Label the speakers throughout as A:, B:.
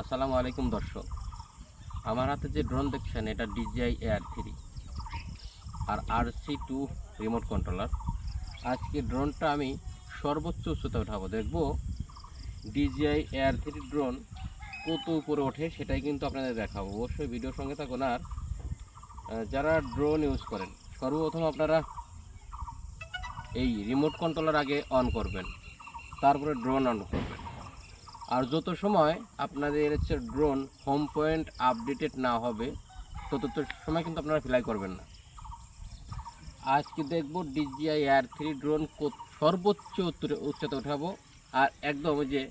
A: আসসালামু আলাইকুম দর্শক। আমার হাতে যে ড্রোন দেখছেন, এটা ডিজিআই এয়ার থ্রি আর R C two remote controller আজকে ড্রোনটা আমি সর্বোচ্চ উচ্চতা উঠাবো। দেখব ডিজিআই এয়ার থ্রি ড্রোন কত উপরে ওঠে সেটাই কিন্তু আপনাদের দেখাবো। অবশ্যই ভিডিওর সঙ্গে থাকুন আর যারা ড্রোন ইউজ করেন, সর্বপ্রথম আপনারা এই রিমোট কন্ট্রোলার আগে অন করবেন। তারপরে ড্রোন অন করবেন। আর যত সময় আপনাদের হচ্ছে ড্রোন হোম পয়েন্ট আপডেটেড না হবে, তত সময় কিন্তু আপনারা ফ্লাই করবেন না। আজকে দেখব ডিজিআই এয়ার থ্রি ড্রোন সর্বোচ্চ উচ্চতা উঠাবো। আর একদম ওই যে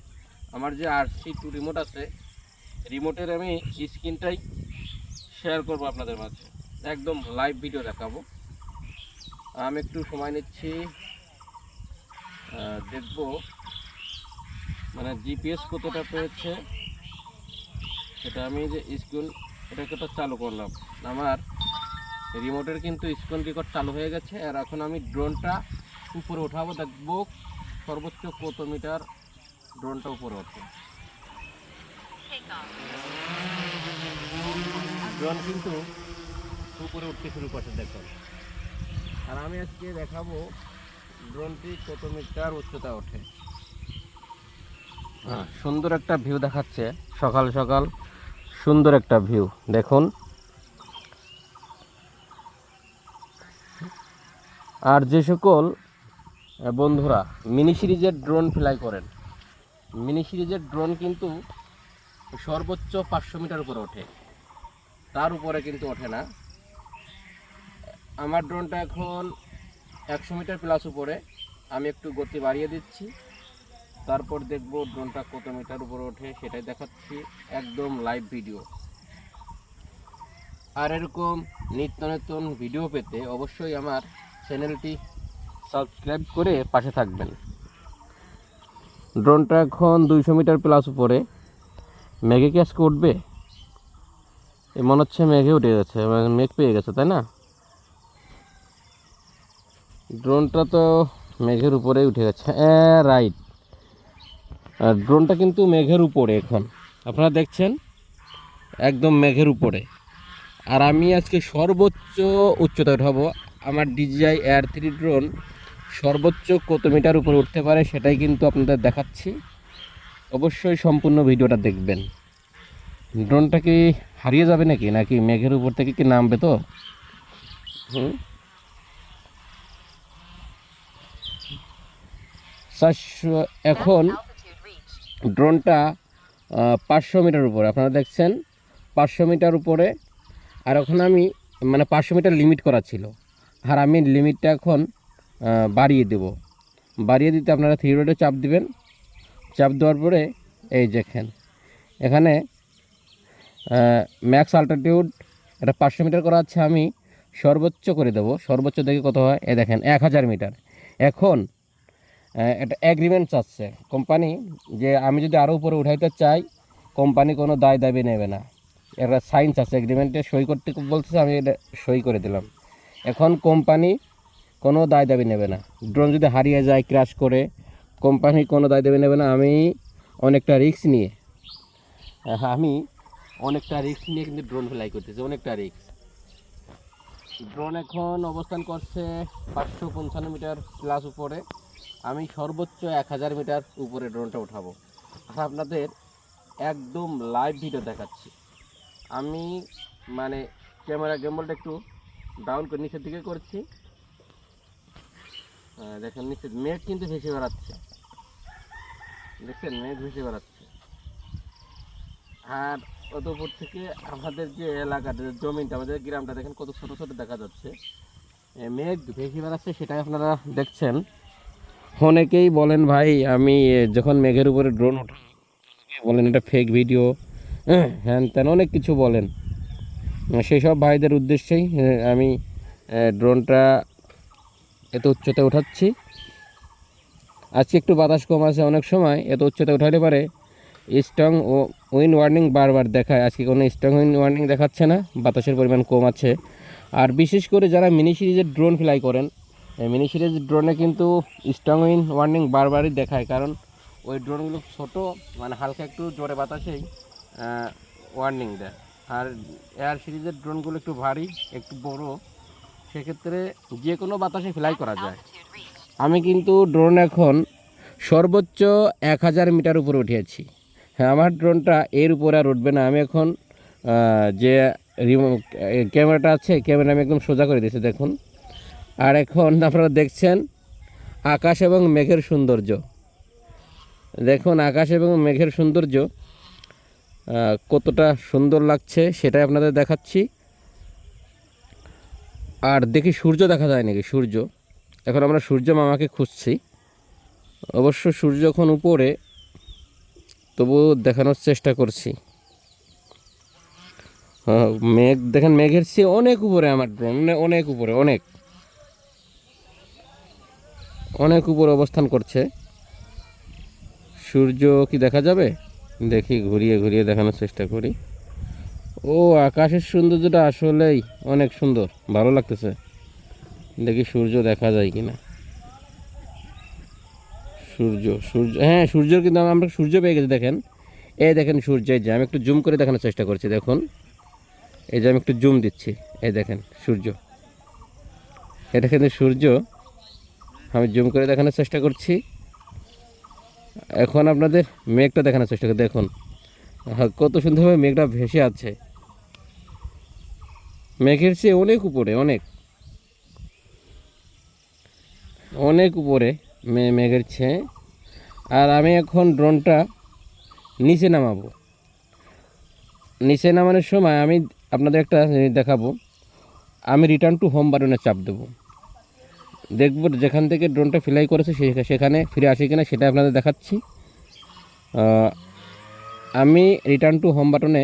A: আমার যে আর সি টু রিমোট আছে রিমোটের আমি স্ক্রিনটাই শেয়ার করব আপনাদের মাঝে। একদম লাইভ ভিডিও দেখাবো। আমি একটু সময় নিচ্ছি। দেখব। মানে জিপিএস কতটা পেয়েছে? সেটা আমি যে স্ক্রিন এটাকে তো চালু করলাম? আমার রিমোটের কিন্তু স্ক্রিন রেকর্ড চালু হয়ে গেছে, আর এখন আমি ড্রোনটা উপরে উঠাবো, দেখব সর্বোচ্চ কত মিটার ড্রোনটা উপরে ওঠে ড্রোন কিন্তু উপরে উঠতে শুরু করছে দেখুন আর আমি আজকে দেখাবো ড্রোনটি কত মিটার উচ্চতা ওঠে। সুন্দর একটা ভিউ দেখাচ্ছে। সকাল সকাল সুন্দর একটা ভিউ দেখুন। আর যে সকল বন্ধুরা মিনি সিরিজের ড্রোন ফ্লাই করেন। মিনি সিরিজের ড্রোন কিন্তু সর্বোচ্চ পাঁচশো মিটার উপরে ওঠে। তার উপরে কিন্তু ওঠে না। আমার ড্রোনটা এখন একশো মিটার প্লাস উপরে। আমি একটু গতি বাড়িয়ে দিচ্ছি। তারপর দেখব ড্রোনটা কত মিটার উপরে ওঠে সেটাই দেখাচ্ছি একদম লাইভ ভিডিও আর এরকম নিত্য নতুন ভিডিও পেতে অবশ্যই আমার চ্যানেলটি সাবস্ক্রাইব করে পাশে থাকবেন। ড্রোনটা এখন দুইশো মিটার প্লাস উপরে। মেঘে কি আজকে উঠবে? এ মনে হচ্ছে মেঘে উঠে গেছে মানে মেঘ পেয়ে গেছে, তাই না? ড্রোনটা তো মেঘের উপরেই উঠে গেছে। হ্যাঁ রাইট আর ড্রোনটা কিন্তু মেঘের উপরে এখন। আপনারা দেখছেন? একদম মেঘের উপরে। আর আমি আজকে সর্বোচ্চ উচ্চতা উঠাবো। আমার ডিজিআই এয়ার থ্রি ড্রোন সর্বোচ্চ কত মিটার উপরে উঠতে পারে সেটাই কিন্তু আপনাদের দেখাচ্ছি। অবশ্যই সম্পূর্ণ ভিডিওটা দেখবেন। ড্রোনটা কি হারিয়ে যাবে নাকি? নাকি মেঘের উপর থেকে কি নামবে তো? চারশো এখন ড্রোনটা পাঁচশো মিটার উপরে। আপনারা দেখছেন, পাঁচশো মিটার উপরে। আর এখন আমি মানে পাঁচশো মিটার লিমিট করা ছিল। আর আমি লিমিটটা এখন বাড়িয়ে দেব। বাড়িয়ে দিতে আপনারা থ্রি রোডে চাপ দিবেন। চাপ দেওয়ার পরে, এই দেখেন, এখানে ম্যাক্স আল্টিটিউড এটা পাঁচশো মিটার করা আছে, আমি সর্বোচ্চ করে দেবো। সর্বোচ্চ দেখে কত হয়? এ দেখেন, এক হাজার মিটার। এখন একটা অ্যাগ্রিমেন্ট চাচ্ছে। কোম্পানি যে আমি যদি আরও উপরে উঠাইতে চাই কোম্পানি কোনো দায় দাবি নেবে না। একটা সাইন্স আছে এগ্রিমেন্টে সই করতে বলতেছে, আমি এটা সই করে দিলাম। এখন কোম্পানি কোনো দায় দাবি নেবে না। ড্রোন যদি হারিয়ে যায় ক্র্যাশ করে কোম্পানি কোনো দায় দাবি নেবে না, আমি অনেকটা রিস্ক নিয়ে। আমি অনেকটা রিস্ক নিয়ে কিন্তু ড্রোন ফ্লাই করতেছি, অনেকটা রিস্ক ড্রোন এখন অবস্থান করছে পাঁচশো পঞ্চান্ন মিটার প্লাস উপরে। আমি সর্বোচ্চ এক হাজার মিটার উপরে ড্রোনটা উঠাবো। আর আপনাদের একদম লাইভ ভিডিও দেখাচ্ছি। আমি মানে ক্যামেরা গেম্বলটা একটু ডাউন করে নিচের দিকে করছি। দেখেন নিচে মেঘ কিন্তু ভেসে বেড়াচ্ছে। দেখছেন? মেঘ ভেসে বেড়াচ্ছে। আর অত উপর থেকে আমাদের যে এলাকাটা জমিনটা, আমাদের গ্রামটা, দেখেন কত ছোট ছোট দেখা যাচ্ছে। মেঘ ভেসে বেড়াচ্ছে, সেটাই আপনারা দেখছেন। অনেকেই বলেন, ভাই, আমি যখন মেঘের উপরে ড্রোন ওঠাই বলেন, এটা ফেক ভিডিও হ্যান ত্যান অনেক কিছু বলেন। সেই সব ভাইদের উদ্দেশ্যেই আমি ড্রোনটা এত উচ্চতায় উঠাচ্ছি। আজকে একটু বাতাস কম আছে অনেক সময়, এত উচ্চতায় উঠালে পারে স্ট্রং ও উইন ওয়ার্নিং বারবার দেখায়। আজকে কোনো স্ট্রং উইন ওয়ার্নিং দেখাচ্ছে না, বাতাসের পরিমাণ কম আছে। আর বিশেষ করে যারা মিনি সিরিজের ড্রোন ফ্লাই করেন মিনি সিরিজ ড্রোনে কিন্তু স্ট্রং উইন ওয়ার্নিং বারবারই দেখায়, কারণ ওই ড্রোনগুলো ছোট মানে হালকা একটু জোরে বাতাসেই ওয়ার্নিং দেয়। আর এয়ার সিরিজের ড্রোনগুলো একটু ভারী, একটু বড়, সেক্ষেত্রে যে কোনো বাতাসে ফ্লাই করা যায়। আমি কিন্তু ড্রোন এখন সর্বোচ্চ এক হাজার মিটার উপরে উঠিয়েছি। হ্যাঁ আমার ড্রোনটা এর উপরে আর উঠবে না। আমি এখন যে ক্যামেরাটা আছে ক্যামেরা আমি একদম সোজা করে দিয়েছি, দেখুন। আর এখন আপনারা দেখছেন আকাশ এবং মেঘের সৌন্দর্য। দেখুন আকাশ এবং মেঘের সৌন্দর্য কতটা সুন্দর লাগছে সেটাই আপনাদের দেখাচ্ছি। আর দেখি সূর্য দেখা যায় নাকি? সূর্য। এখন আমরা সূর্য মামাকে খুঁজছি। অবশ্য সূর্য এখন উপরে তবু দেখানোর চেষ্টা করছি। মেঘ, দেখেন মেঘের চেয়ে অনেক উপরে আমার ড্রোন অনেক উপরে, অনেক। অনেক উপরে অবস্থান করছে। সূর্য কি দেখা যাবে? দেখি, ঘুরিয়ে ঘুরিয়ে দেখানোর চেষ্টা করি। ও, আকাশের সৌন্দর্যটা আসলেই অনেক সুন্দর, ভালো লাগতেছে। দেখি সূর্য দেখা যায় কি না সূর্য সূর্য হ্যাঁ সূর্য কিন্তু আমরা সূর্য পেয়ে গেছি, দেখেন। এই দেখেন সূর্য, এই যে আমি একটু জুম করে দেখানোর চেষ্টা করছি, দেখুন। এই যে আমি একটু জুম দিচ্ছি, এই দেখেন সূর্য। এটা কিন্তু সূর্য আমি জুম করে দেখানোর চেষ্টা করছি। এখন আপনাদের মেঘটা দেখানোর চেষ্টা করি, দেখুন। কত সুন্দরভাবে মেঘটা ভেসে আছে। মেঘের চেয়ে অনেক উপরে, অনেক। অনেক উপরে মেঘের চেয়ে। আর আমি এখন ড্রোনটা নিচে নামাবো। নিচে নামানোর সময় আমি আপনাদের একটা দেখাবো। আমি রিটার্ন টু হোম বাটনে চাপ দেবো। দেখব যেখান থেকে ড্রোনটা ফ্লাই করেছে সেখানে ফিরে আসে কিনা সেটা আপনাদের দেখাচ্ছি। আমি রিটার্ন টু হোম বাটনে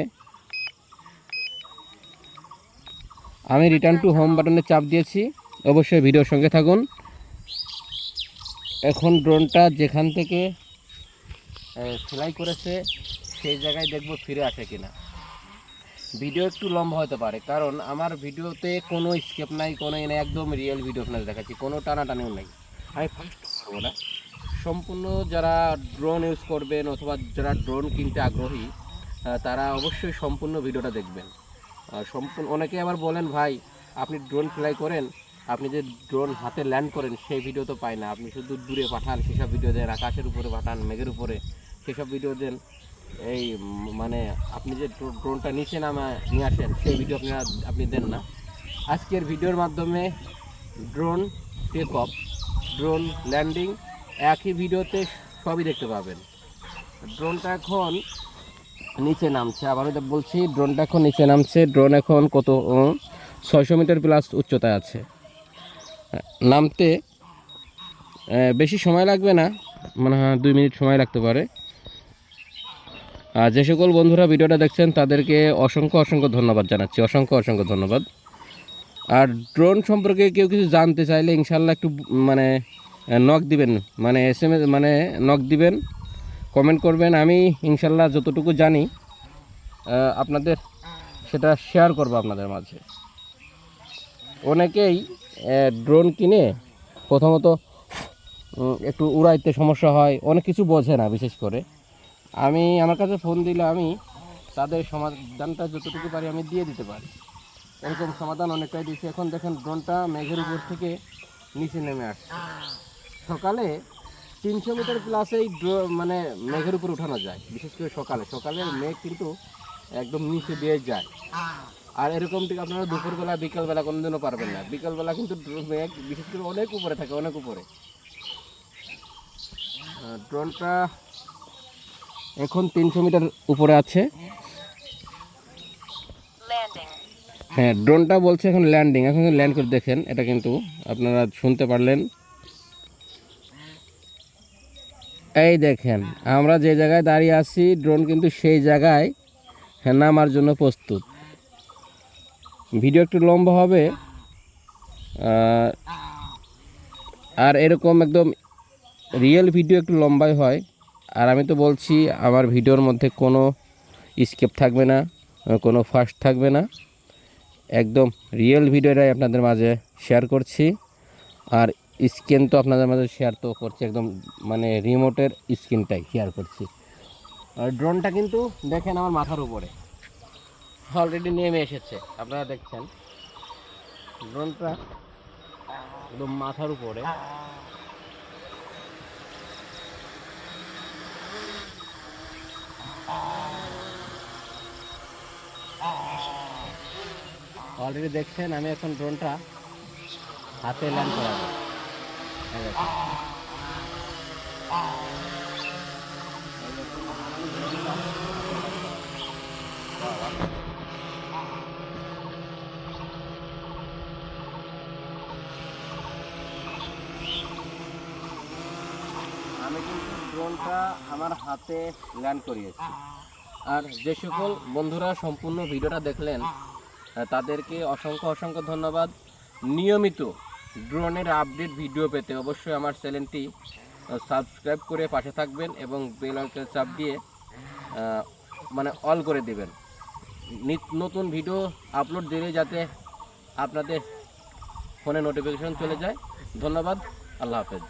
A: আমি রিটার্ন টু হোম বাটনে চাপ দিয়েছি। অবশ্যই ভিডিওর সঙ্গে থাকুন। এখন ড্রোনটা যেখান থেকে সেলাই করেছে, সেই জায়গায় দেখব ফিরে আসে কিনা। ভিডিও একটু লম্বা হতে পারে, কারণ আমার ভিডিওতে কোনো স্কেপ নাই, কোনো এনে একদম রিয়েল ভিডিও আপনাদের দেখাচ্ছি, কোনো টানাটানিও নেই। আমি ফার্স্ট করব না। সম্পূর্ণ যারা ড্রোন ইউজ করবেন অথবা যারা ড্রোন কিনতে আগ্রহী তারা অবশ্যই সম্পূর্ণ ভিডিওটা দেখবেন। সম্পূর্ণ অনেকে আবার বলেন, ভাই, আপনি ড্রোন ফ্লাই করেন, আপনি যে ড্রোন হাতে ল্যান্ড করেন, সেই ভিডিও তো পাই না। আপনি শুধু দূরে পাঠান, সেসব ভিডিও দেন, আকাশের উপরে পাঠান, মেঘের উপরে, সেসব ভিডিও দেন। এই মানে আপনি যে ড্রো- ড্রোনটা নিচে নামা নিয়ে আসেন, সেই ভিডিও আপনারা আপনি দেন না। আজকের ভিডিওর মাধ্যমে drone take off, drone landing, একই ভিডিওতে সবই দেখতে পাবেন। ড্রোনটা এখন নিচে নামছে। আবার বলছি, ড্রোনটা এখন নিচে নামছে। ড্রোন এখন কত ছয়শো মিটার প্লাস উচ্চতায় আছে। নামতে বেশি সময় লাগবে না। মানে দুই মিনিট সময় লাগতে পারে। যে সকল বন্ধুরা ভিডিওটা দেখছেন, তাদেরকে অসংখ্য অসংখ্য ধন্যবাদ জানাচ্ছি। অসংখ্য অসংখ্য ধন্যবাদ। আর ড্রোন সম্পর্কে কেউ কিছু জানতে চাইলে ইনশাল্লাহ একটু মানে নক দিবেন। মানে এস এম মানে নক দিবেন কমেন্ট করবেন। আমি ইনশাল্লাহ যতটুকু জানি আপনাদের সেটা শেয়ার করব আপনাদের মাঝে। অনেকেই ড্রোন কিনে প্রথমত একটু উড়াইতে সমস্যা হয়, অনেক কিছু বোঝে না, বিশেষ করে। আমি, আমার কাছে ফোন দিলে আমি তাদের সমাধানটা যতটুকু পারি আমি দিয়ে দিতে পারি। এরকম সমাধান অনেকটাই দিয়েছি। এখন দেখেন ড্রোনটা মেঘের উপর থেকে নিচে নেমে আসছে। সকালে তিনশো মিটার প্লাসেই ড্রো মানে মেঘের উপর উঠানো যায়। বিশেষ করে সকালে। সকালে মেঘ কিন্তু একদম নিচে দিয়ে যায়। আর এরকম ঠিক আপনারা দুপুরবেলা, বিকালবেলা কোনোদিনও পারবেন না। বিকালবেলা কিন্তু মেঘ বিশেষ করে অনেক উপরে থাকে, অনেক উপরে। ড্রোনটা এখন তিনশো মিটার উপরে আছে। হ্যাঁ ড্রোনটা বলছে এখন ল্যান্ডিং এখন ল্যান্ড করে দেখেন এটা কিন্তু আপনারা শুনতে পারলেন। এই দেখেন আমরা যে জায়গায় দাঁড়িয়ে আছি ড্রোন কিন্তু সেই জায়গায় হ্যাঁ, নামার জন্য প্রস্তুত। ভিডিও একটু লম্বা হবে। আর এরকম একদম রিয়েল ভিডিও একটু লম্বাই হয়। আর আমি তো বলছি, আমার ভিডিওর মধ্যে কোনো স্কেপ থাকবে না, কোনো ফাস্ট থাকবে না। একদম রিয়েল ভিডিওটাই আপনাদের মাঝে শেয়ার করছি। আর স্ক্রিন তো আপনাদের মাঝে শেয়ার তো করছি, একদম মানে রিমোটের স্ক্রিনটাই শেয়ার করছি। আর ড্রোনটা কিন্তু দেখেন আমার মাথার উপরে। অলরেডি নেমে এসেছে, আপনারা দেখছেন। ড্রোনটা একদম মাথার উপরে। অলরেডি দেখছেন, আমি এখন ড্রোনটা হাতে ল্যান্ড করাবো। আমি কিন্তু ড্রোনটা আমার হাতে ল্যান্ড করিয়েছি। আর যে সকল বন্ধুরা সম্পূর্ণ ভিডিওটা দেখলেন তাদেরকে অসংখ্য অসংখ্য ধন্যবাদ। নিয়মিত ড্রোনের আপডেট ভিডিও পেতে অবশ্যই আমার চ্যানেলটি সাবস্ক্রাইব করে পাশে থাকবেন এবং বেল আইকনে চাপ দিয়ে মানে অল করে দেবেন। নতুন ভিডিও আপলোড দিলে যাতে আপনাদের ফোনে নোটিফিকেশন চলে যায়। ধন্যবাদ। আল্লাহ হাফেজ।